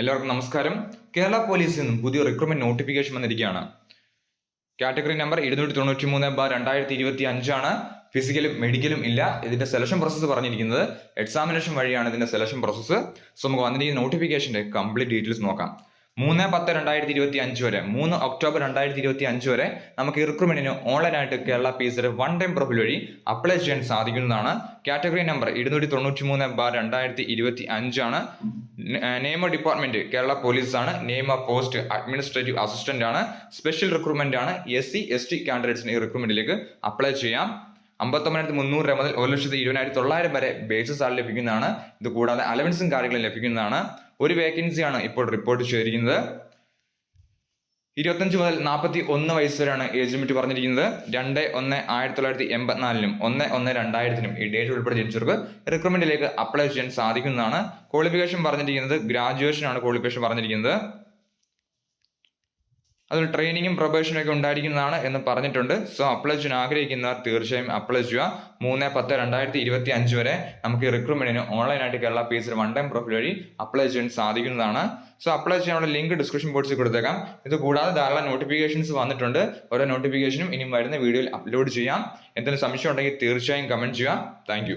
എല്ലാവർക്കും നമസ്കാരം. കേരള പോലീസിൽ നിന്നും പുതിയ റിക്രൂട്ട്മെന്റ് നോട്ടിഫിക്കേഷൻ വന്നിരിക്കുകയാണ്. കാറ്റഗറി നമ്പർ ഇരുന്നൂറ്റി തൊണ്ണൂറ്റി മൂന്ന് ബാർ രണ്ടായിരത്തി ഇരുപത്തി അഞ്ചാണ് ഫിസിക്കലും മെഡിക്കലും ഇല്ല. ഇതിന്റെ സെലക്ഷൻ പ്രോസസ്സ് പറഞ്ഞിരിക്കുന്നത് എക്സാമിനേഷൻ വഴിയാണ് ഇതിന്റെ സെലക്ഷൻ പ്രോസസ്സ് സോ നമുക്ക് വന്നിരിക്കുന്ന നോട്ടിഫിക്കേഷന്റെ കംപ്ലീറ്റ് ഡീറ്റെയിൽസ് നോക്കാം. മൂന്ന് പത്ത് രണ്ടായിരത്തി ഇരുപത്തി അഞ്ച് വരെ മൂന്ന് ഒക്ടോബർ രണ്ടായിരത്തി ഇരുപത്തി അഞ്ച് വരെ നമുക്ക് റിക്രൂട്ട്മെന്റിന് ഓൺലൈനായിട്ട് Kerala P S one time profile വഴി അപ്ലൈ ചെയ്യാൻ സാധിക്കുന്നതാണ്. കാറ്റഗറി നമ്പർ ഇരുന്നൂറ്റി തൊണ്ണൂറ്റി മൂന്ന് ബാർ രണ്ടായിരത്തി ഇരുപത്തി അഞ്ചാണ് നിയമ ഡിപ്പാർട്ട്മെന്റ് കേരള പോലീസ് ആണ്. നിയമ പോസ്റ്റ് അഡ്മിനിസ്ട്രേറ്റീവ് അസിസ്റ്റന്റ് ആണ്. സ്പെഷ്യൽ റിക്രൂട്ട്മെന്റ് ആണ്. എസ് സി എസ് ടി കാൻഡിഡേറ്റ്സിന് ഈ റിക്രൂട്ട്മെന്റിലേക്ക് അപ്ലൈ ചെയ്യാം. അമ്പത്തൊമ്പതിനായിരത്തി മുന്നൂറ് രൂപ മുതൽ ഒരു ലക്ഷത്തി ഇരുപതിനായിരത്തി തൊള്ളായിരം വരെ ബേസിസ് സാലറി ലഭിക്കുന്നതാണ്. ഇത് കൂടാതെ അലവൻസും കാര്യങ്ങളും ലഭിക്കുന്നതാണ്. ഒരു വേക്കൻസിയാണ് ഇപ്പോൾ റിപ്പോർട്ട് ചെയ്തിരിക്കുന്നത്. ഇരുപത്തഞ്ച് മുതൽ നാൽപ്പത്തി ഒന്ന് വയസ്സ് വരെയാണ് ഏജ് ലിമിറ്റ് പറഞ്ഞിരിക്കുന്നത്. രണ്ട് ഒന്ന് ആയിരത്തി തൊള്ളായിരത്തി എൺപത്തിനാലിനും ഒന്ന് ഒന്ന് രണ്ടായിരത്തിനും ഈ ഡേറ്റ് ഉൾപ്പെടെ ജനിച്ചവർക്ക് റിക്രൂട്ട്മെന്റിലേക്ക് അപ്ലൈ ചെയ്യാൻ സാധിക്കുന്നതാണ്. ക്വാളിഫിക്കേഷൻ പറഞ്ഞിരിക്കുന്നത് ഗ്രാജുവേഷൻ ആണ് ക്വാളിഫിക്കേഷൻ പറഞ്ഞിരിക്കുന്നത്. അതിൽ ട്രെയിനിങ്ങും പ്രൊബേഷനും ഒക്കെ ഉണ്ടായിരിക്കുന്നതാണ് എന്ന് പറഞ്ഞിട്ടുണ്ട്. സോ അപ്ലൈ ചെയ്യാൻ ആഗ്രഹിക്കുന്നവർ തീർച്ചയായും അപ്ലൈ ചെയ്യുക. മൂന്ന് പത്ത് രണ്ടായിരത്തി ഇരുപത്തി അഞ്ച് വരെ നമുക്ക് റിക്രൂട്ട്മെന്റിന് ഓൺലൈനായിട്ട് Kerala P S one time profile വഴി അപ്ലൈ ചെയ്യാൻ സാധിക്കുന്നതാണ്. സോ അപ്ലൈ ചെയ്യാനുള്ള ലിങ്ക് ഡിസ്ക്രിപ്ഷൻ ബോക്സിൽ കൊടുത്തേക്കാം. ഇത് കൂടാതെ ധാരാളം നോട്ടിഫിക്കേഷൻസ് വന്നിട്ടുണ്ട്. ഓരോ നോട്ടിഫിക്കേഷനും ഇനിയും വരുന്ന വീഡിയോയിൽ അപ്ലോഡ് ചെയ്യാം. എന്തെങ്കിലും സംശയം ഉണ്ടെങ്കിൽ തീർച്ചയായും കമന്റ് ചെയ്യുക. താങ്ക്